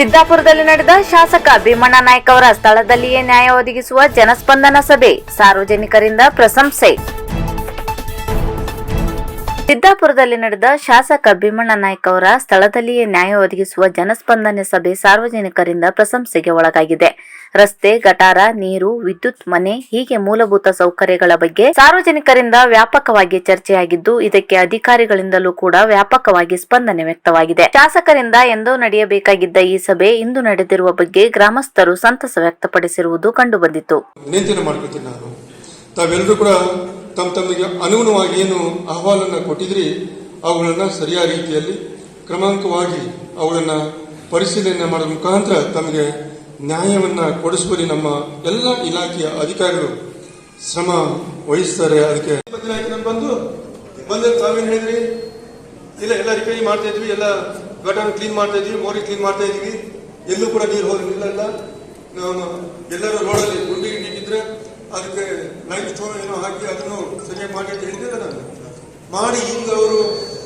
ಸಿದ್ದಾಪುರದಲ್ಲಿ ನಡೆದ ಶಾಸಕ ಭೀಮಣ್ಣ ನಾಯ್ಕ ಅವರ ಸ್ಥಳದಲ್ಲಿಯೇ ನ್ಯಾಯ ಒದಗಿಸುವ ಜನಸ್ಪಂದನ ಸಭೆ ಸಾರ್ವಜನಿಕರಿಂದ ಪ್ರಶಂಸೆ. ಸಿದ್ದಾಪುರದಲ್ಲಿ ನಡೆದ ಶಾಸಕ ಭೀಮಣ್ಣ ನಾಯ್ಕ ಅವರ ಸ್ಥಳದಲ್ಲಿಯೇ ನ್ಯಾಯ ಒದಗಿಸುವ ಜನಸ್ಪಂದನೆ ಸಭೆ ಸಾರ್ವಜನಿಕರಿಂದ ಪ್ರಶಂಸೆಗೆ ಒಳಗಾಗಿದೆ. ರಸ್ತೆ, ಗಟಾರ, ನೀರು, ವಿದ್ಯುತ್, ಮನೆ ಹೀಗೆ ಮೂಲಭೂತ ಸೌಕರ್ಯಗಳ ಬಗ್ಗೆ ಸಾರ್ವಜನಿಕರಿಂದ ವ್ಯಾಪಕವಾಗಿ ಚರ್ಚೆಯಾಗಿದ್ದು, ಇದಕ್ಕೆ ಅಧಿಕಾರಿಗಳಿಂದಲೂ ಕೂಡ ವ್ಯಾಪಕವಾಗಿ ಸ್ಪಂದನೆ ವ್ಯಕ್ತವಾಗಿದೆ. ಶಾಸಕರಿಂದ ಎಂದೋ ನಡೆಯಬೇಕಾಗಿದ್ದ ಈ ಸಭೆ ಇಂದು ನಡೆದಿರುವ ಬಗ್ಗೆ ಗ್ರಾಮಸ್ಥರು ಸಂತಸ ವ್ಯಕ್ತಪಡಿಸಿರುವುದು ಕಂಡುಬಂದಿತು ತಮ್ಮ ತಮಗೆ ಅನುಗುಣವಾಗಿ ಏನು ಅಹವಾಲನ್ನು ಕೊಟ್ಟಿದ್ರಿ, ಅವುಗಳನ್ನು ಸರಿಯಾದ ರೀತಿಯಲ್ಲಿ ಕ್ರಮಾಂಕವಾಗಿ ಅವುಗಳನ್ನು ಪರಿಶೀಲನೆ ಮಾಡೋದ್ರ ಮುಖಾಂತರ ತಮಗೆ ನ್ಯಾಯವನ್ನು ಕೊಡಿಸುವಲ್ಲಿ ನಮ್ಮ ಎಲ್ಲ ಇಲಾಖೆಯ ಅಧಿಕಾರಿಗಳು ಶ್ರಮ ವಹಿಸ್ತಾರೆ. ಅದಕ್ಕೆ ಬಂದು ಬಂದ ತಾವೇನು ಹೇಳಿದ್ರಿ? ಇಲ್ಲ, ಎಲ್ಲ ರಿಪೇರಿ ಮಾಡ್ತಾ ಇದ್ವಿ, ಎಲ್ಲ ಗಟನ್ ಕ್ಲೀನ್ ಮಾಡ್ತಾ ಇದ್ವಿ ಮೋರಿ ಕ್ಲೀನ್ ಮಾಡ್ತಾ ಇದ್ವಿ. ಎಲ್ಲೂ ಕೂಡ ನೀರು ಹೋಗಿಲ್ಲ ಎಲ್ಲ ಎಲ್ಲರೂ ರೋಡಲ್ಲಿ ಗುಂಡಿ ಬಿದ್ದರೆ ಅದಕ್ಕೆ ಲೈಫ್ ಸ್ಟೋನ್ ಏನೋ ಹಾಕಿ ಅದನ್ನು ಸರಿ ಮಾಡಿ ಅಂತ ಹೇಳಿದ್ದೆ ನಾನು ಮಾಡಿ ಈಗ ಅವರು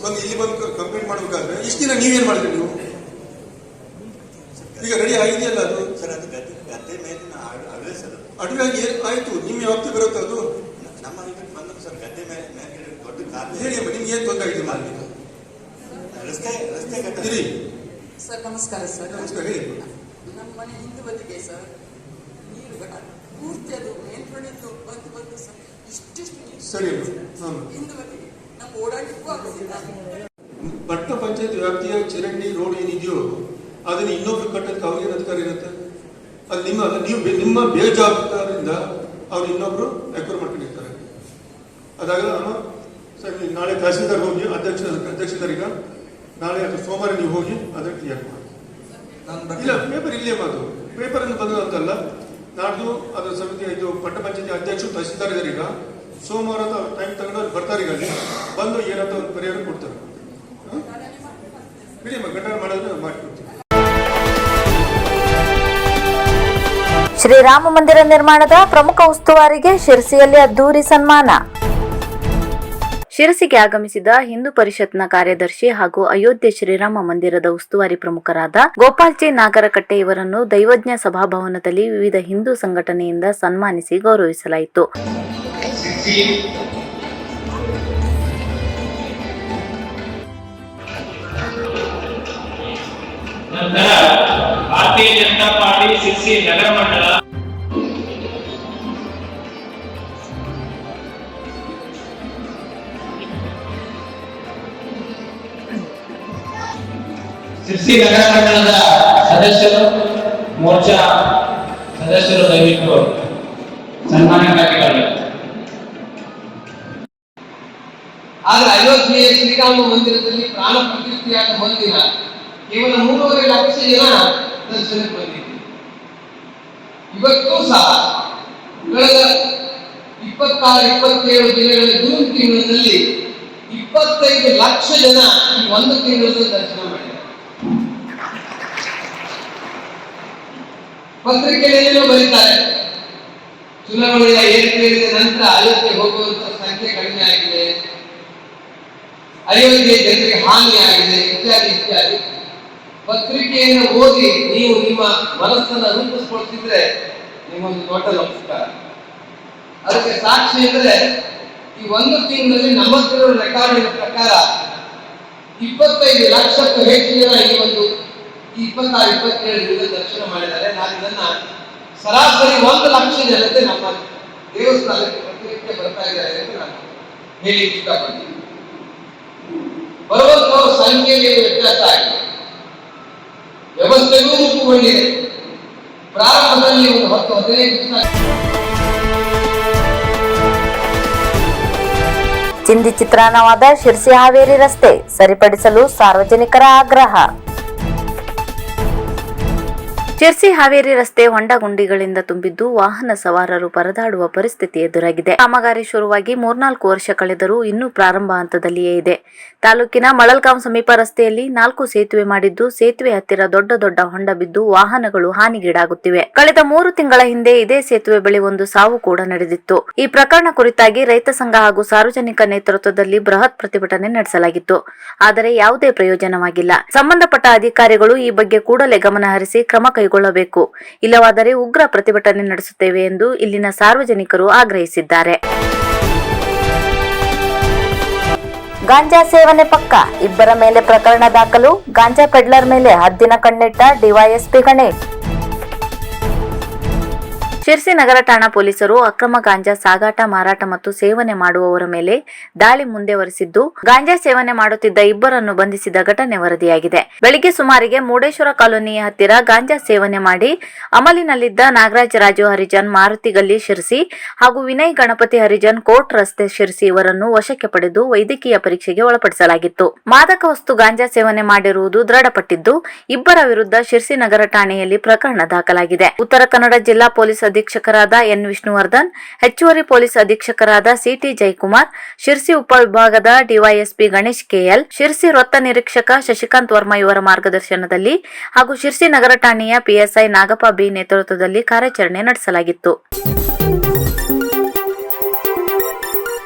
ಬಂದು ಇಲ್ಲಿ ಬಂದು ಕಂಪ್ಲೇಂಟ್ ಮಾಡಬೇಕಾದ್ರೆ ಇಷ್ಟು ದಿನ ನೀವೇನು ಮಾಡಿದ್ರಿ ನೀವು? ಈಗ ರೆಡಿ ಆಗಿದೆಯಲ್ಲ ಅದು? ಸರ್ ಅದು ಗದ್ದೆ ಗದ್ದೆ ಮೇಲಿನ ಅಡ- ಸರ್ ಅದು. ಅಡುಗಾಗಿ ಆಯ್ತು ನಿಮ್ಮ ಯಾವತ್ತಿ ಬರುತ್ತೆ ಅದು? ನಮ್ಮ ಇದಕ್ಕೆ ಬಂದ ಸರ್ ಗದ್ದೆ ಮೇಲೆ ಮೇಲೆ ದೊಡ್ಡ ಕಾರ್ ಹೇಳಿ ಅಮ್ಮ ನಿಮ್ಗೆ ಏನು ತೊಂದರೆ ಆಗಿದೆ ಮಾಡಿ ರಸ್ತೆ ರಸ್ತೆ ಗದ್ದೆ ಸರ್ ನಮಸ್ಕಾರ ಸರ್. ನಮಸ್ಕಾರ ಹೇಳಿ. ನಮ್ಮ ಮನೆ ಹಿಂದೆ ಬದಿಗೆ ಸರ್ ನೀರು ಪೂರ್ತಿ ಅದು ಬಂದು ಬಂದು ಸರ್ ಇಷ್ಟಿಷ್ಟು ಸರಿ ಅಮ್ಮ. ಹಾಂ ಹಿಂದೆ ಬದಿಗೆ ನಮ್ಮ ಓಡಾಡಲಿಕ್ಕೂ ಆಗುದಿಲ್ಲ. ಪಟ್ಟಣ ಪಂಚಾಯತ್ ವ್ಯಾಪ್ತಿಯ ಚರಂಡಿ ರೋಡ್ ಏನಿದೆಯೋ ಅದನ್ನ ಇನ್ನೊಬ್ರು ಕಟ್ಟಕ್ಕೆ ಅವ್ರಿಗೆ ಅಧಿಕಾರ ಇರುತ್ತೆ? ಅದು ನಿಮ್ಮ ನೀವು ನಿಮ್ಮ ಬೇಜವಾಬ್ದಾರಿಯಿಂದ ಅವ್ರು ಇನ್ನೊಬ್ರು ಎಕ್ವರ್ ಮಾಡ್ಕೊಂಡಿರ್ತಾರೆ. ಅದಾಗ ನಾನು ಸರಿ ನಾಳೆ ತಹಸೀಲ್ದಾರ್ ಹೋಗಿ ಅಧ್ಯಕ್ಷ ಅಧ್ಯಕ್ಷದವರೀಗ ನಾಳೆ ಅದು ಸೋಮವಾರ ನೀವು ಹೋಗಿ ಅದಕ್ಕೆ ಕ್ಲಿಯರ್ ಮಾಡಿ ಇಲ್ಲ ಪೇಪರ್ ಇಲ್ಲೇ ಮಾತು ಪೇಪರ್ ಅಂತ ಬಂದ ಅಂತಲ್ಲ ನಾಡ್ದು ಅದರ ಸಮಿತಿ ಇದು ಪಟ್ಟಪಂಚಾಯತಿ ಅಧ್ಯಕ್ಷರು ತಹಸೀಲ್ದಾರ್ ಈಗ. ಸೋಮವಾರ ಟೈಮ್ ತಗೊಂಡು ಅವ್ರು ಬರ್ತಾರೆ ಈಗ ಅಲ್ಲಿ. ಬಂದು ಏನಂತ ಒಂದು ಪರಿಹಾರ ಕೊಡ್ತಾರೆ? ಬಿಡಿ ಗಂಟೆ ಮಾಡೋದನ್ನ ಮಾಡಿಕೊಡ್ತೀವಿ. ಶ್ರೀರಾಮ ಮಂದಿರ ನಿರ್ಮಾಣದ ಪ್ರಮುಖ ಉಸ್ತುವಾರಿಗೆ ಶಿರಸಿಯಲ್ಲಿ ಅದ್ದೂರಿ ಸನ್ಮಾನ. ಶಿರಸಿಗೆ ಆಗಮಿಸಿದ ಹಿಂದೂ ಪರಿಷತ್ನ ಕಾರ್ಯದರ್ಶಿ ಹಾಗೂ ಅಯೋಧ್ಯೆ ಶ್ರೀರಾಮ ಮಂದಿರದ ಉಸ್ತುವಾರಿ ಪ್ರಮುಖರಾದ ಗೋಪಾಲ್ಜಿ ನಾಗರಕಟ್ಟೆ ಇವರನ್ನು ದೈವಜ್ಞ ಸಭಾಭವನದಲ್ಲಿ ವಿವಿಧ ಹಿಂದೂ ಸಂಘಟನೆಯಿಂದ ಸನ್ಮಾನಿಸಿ ಗೌರವಿಸಲಾಯಿತು. ನಂತರ ಭಾರತೀಯ ಜನತಾ ಪಾರ್ಟಿ ಸಿರ್ಸಿ ನಗರ ಮಂಡಲ ಸಿರ್ಸಿ ನಗರ ಮಂಡಲದ ಸದಸ್ಯರು, ಮೋರ್ಚಾ ಸದಸ್ಯರು ದಯವಿಟ್ಟು ಸನ್ಮಾನಕ್ಕಾಗಿ ಆದ್ರೆ ಅಯೋಧ್ಯೆಯ ಶ್ರೀರಾಮ ಮಂದಿರದಲ್ಲಿ ಪ್ರಾಣ ಪ್ರತಿಷ್ಠೆಯಾದ ಮಂದಿರ ಕೇವಲ ಮೂರುವರೆ ಲಕ್ಷ ಜನ ದರ್ಶನಕ್ಕೆ ಬಂದಿದ್ರು ಇವತ್ತು ಸಹ ಕಳೆದ ಇಪ್ಪತ್ತಾರು, ಇಪ್ಪತ್ತೇಳು ದಿನಗಳ ಜೂನ್ ತಿಂಗಳಲ್ಲಿ ಇಪ್ಪತ್ತೈದು ಲಕ್ಷ ಜನ ಈ ಒಂದು ತಿಂಗಳಲ್ಲಿ ದರ್ಶನ ಮಾಡಿದ್ದಾರೆ ಪತ್ರಿಕೆಯಲ್ಲೆಲ್ಲೋ ಬರೀತಾರೆ. ಚುನಾವಣೆಯ ಏರ್ಪೇರಿದ ನಂತರ ಅಯೋಧ್ಯೆ ಹೋಗುವಂತ ಸಂಖ್ಯೆ ಕಡಿಮೆ ಆಗಿದೆ. ಅಯೋಧ್ಯೆ ಜನರಿಗೆ ಹಾನಿಯಾಗಿದೆ, ಇತ್ಯಾದಿ ಇತ್ಯಾದಿ. ಪತ್ರಿಕೆಯನ್ನು ಓದಿ ನೀವು ನಿಮ್ಮ ಮನಸ್ಸನ್ನ ರೂಪಿಸ್ಕೊಳ್ತಿದ್ರೆ ನಿಮ್ಮೊಂದು ದೊಡ್ಡ ನಮಸ್ಕಾರ. ಅದಕ್ಕೆ ಸಾಕ್ಷಿ ಅಂದ್ರೆ ಈ ಒಂದು ತಿಂಗಳಲ್ಲಿ ನಮ್ಮ ರೆಕಾರ್ಡಿನ ಪ್ರಕಾರ ಇಪ್ಪತ್ತೈದು ಲಕ್ಷಕ್ಕೂ ಹೆಚ್ಚಿನ ಈ ಒಂದು ಈ ಇಪ್ಪತ್ತಾರು ಇಪ್ಪತ್ತೇಳು ದಿನ ದರ್ಶನ ಮಾಡಿದ್ದಾರೆ. ನಾನು ಇದನ್ನ ಸರಾಸರಿ ಒಂದು ಲಕ್ಷ ಜನತೆ ನಮ್ಮ ದೇವಸ್ಥಾನಕ್ಕೆ ಪ್ರತಿನಿತ್ಯ ಬರ್ತಾ ಇದ್ದಾರೆ ಅಂತ ನಾನು ಹೇಳಿ ಇಷ್ಟಪಡ್ತೀನಿ. ಬರುವಂತವರ ಸಂಖ್ಯೆಗೆ ವ್ಯತ್ಯಾಸ ಆಗಿದೆ. ವ್ಯವಸ್ಥೆಗೂ ರೂಪುಗೊಂಡಿದೆ. ಪ್ರಾರಂಭದಲ್ಲಿ ಒಂದು ಹತ್ತು, ಹದಿನೈದು ದಿವಸ ಚಿಂದಿ ಚಿತ್ರಾನ್ನವಾದ ಶಿರ್ಸಿ ಹಾವೇರಿ ರಸ್ತೆ ಸರಿಪಡಿಸಲು ಸಾರ್ವಜನಿಕರ ಆಗ್ರಹ. ಶಿರ್ಸಿ ಹಾವೇರಿ ರಸ್ತೆ ಹೊಂಡ ಗುಂಡಿಗಳಿಂದ ತುಂಬಿದ್ದು ವಾಹನ ಸವಾರರು ಪರದಾಡುವ ಪರಿಸ್ಥಿತಿ ಎದುರಾಗಿದೆ. ಕಾಮಗಾರಿ ಶುರುವಾಗಿ ಮೂರ್ನಾಲ್ಕು ವರ್ಷ ಕಳೆದರೂ ಇನ್ನೂ ಪ್ರಾರಂಭ ಹಂತದಲ್ಲಿಯೇ ಇದೆ. ತಾಲೂಕಿನ ಮಳಲ್ಗಾಂವ್ ಸಮೀಪ ರಸ್ತೆಯಲ್ಲಿ ನಾಲ್ಕು ಸೇತುವೆ ಮಾಡಿದ್ದು, ಸೇತುವೆ ಹತ್ತಿರ ದೊಡ್ಡ ದೊಡ್ಡ ಹೊಂಡ ಬಿದ್ದು ವಾಹನಗಳು ಹಾನಿಗೀಡಾಗುತ್ತಿವೆ. ಕಳೆದ ಮೂರು ತಿಂಗಳ ಹಿಂದೆ ಇದೇ ಸೇತುವೆ ಬಳಿ ಒಂದು ಸಾವು ಕೂಡ ನಡೆದಿತ್ತು. ಈ ಪ್ರಕರಣ ಕುರಿತಾಗಿ ರೈತ ಸಂಘ ಹಾಗೂ ಸಾರ್ವಜನಿಕ ನೇತೃತ್ವದಲ್ಲಿ ಬೃಹತ್ ಪ್ರತಿಭಟನೆ ನಡೆಸಲಾಗಿತ್ತು. ಆದರೆ ಯಾವುದೇ ಪ್ರಯೋಜನವಾಗಿಲ್ಲ. ಸಂಬಂಧಪಟ್ಟ ಅಧಿಕಾರಿಗಳು ಈ ಬಗ್ಗೆ ಕೂಡಲೇ ಗಮನಹರಿಸಿ ಕ್ರಮ ಕೈಗೊಳ್ಳಬೇಕು. ಇಲ್ಲವಾದರೆ ಉಗ್ರ ಪ್ರತಿಭಟನೆ ನಡೆಸುತ್ತೇವೆ ಎಂದು ಇಲ್ಲಿನ ಸಾರ್ವಜನಿಕರು ಆಗ್ರಹಿಸಿದ್ದಾರೆ. ಗಾಂಜಾ ಸೇವನೆ ಪಕ್ಕ, ಇಬ್ಬರ ಮೇಲೆ ಪ್ರಕರಣ ದಾಖಲು, ಗಾಂಜಾ ಪೆಡ್ಲರ್ ಮೇಲೆ ಹದ್ದಿನ ಕಣ್ಣಿಟ್ಟ ಡಿವೈಎಸ್ಪಿ ಗಣೇಶ್. ಶಿರ್ಸಿ ನಗರ ಠಾಣಾ ಪೊಲೀಸರು ಅಕ್ರಮ ಗಾಂಜಾ, ಸಾಗಾಟ, ಮಾರಾಟ ಮತ್ತು ಸೇವನೆ ಮಾಡುವವರ ಮೇಲೆ ದಾಳಿ ಮುಂದುವರೆಸಿದ್ದು, ಗಾಂಜಾ ಸೇವನೆ ಮಾಡುತ್ತಿದ್ದ ಇಬ್ಬರನ್ನು ಬಂಧಿಸಿದ ಘಟನೆ ವರದಿಯಾಗಿದೆ. ಬೆಳಿಗ್ಗೆ ಸುಮಾರಿಗೆ ಮುರುಡೇಶ್ವರ ಕಾಲೋನಿಯ ಹತ್ತಿರ ಗಾಂಜಾ ಸೇವನೆ ಮಾಡಿ ಅಮಲಿನಲ್ಲಿದ್ದ ನಾಗರಾಜ್ ರಾಜು ಹರಿಜನ್, ಮಾರುತಿ ಗಲ್ಲಿ ಶಿರ್ಸಿ ಹಾಗೂ ವಿನಯ್ ಗಣಪತಿ ಹರಿಜನ್ ಕೋರ್ಟ್ ರಸ್ತೆ ಶಿರ್ಸಿ ಇವರನ್ನು ವಶಕ್ಕೆ ಪಡೆದು ವೈದ್ಯಕೀಯ ಪರೀಕ್ಷೆಗೆ ಒಳಪಡಿಸಲಾಗಿತ್ತು. ಮಾದಕ ವಸ್ತು ಗಾಂಜಾ ಸೇವನೆ ಮಾಡಿರುವುದು ದೃಢಪಟ್ಟಿದ್ದು, ಇಬ್ಬರ ವಿರುದ್ಧ ಶಿರ್ಸಿ ನಗರ ಠಾಣೆಯಲ್ಲಿ ಪ್ರಕರಣ ದಾಖಲಾಗಿದೆ. ಉತ್ತರ ಕನ್ನಡ ಜಿಲ್ಲಾ ಪೊಲೀಸ್ ಅಧೀಕ್ಷಕರಾದ ಎನ್ ವಿಷ್ಣುವರ್ಧನ್, ಹೆಚ್ಚುವರಿ ಪೊಲೀಸ್ ಅಧೀಕ್ಷಕರಾದ ಸಿಟಿ ಜಯಕುಮಾರ್ ಶಿರ್ಸಿ ಉಪವಿಭಾಗದ ಡಿವೈಎಸ್ಪಿ ಗಣೇಶ್ ಕೆಎಲ್, ಶಿರ್ಸಿ ವೃತ್ತ ನಿರೀಕ್ಷಕ ಶಶಿಕಾಂತ್ ವರ್ಮಾ ಇವರ ಮಾರ್ಗದರ್ಶನದಲ್ಲಿ ಹಾಗೂ ಶಿರ್ಸಿ ನಗರ ಠಾಣೆಯ ಪಿಎಸ್ಐ ನಾಗಪ್ಪ ಬಿ ನೇತೃತ್ವದಲ್ಲಿ ಕಾರ್ಯಾಚರಣೆ ನಡೆಸಲಾಗಿತ್ತು.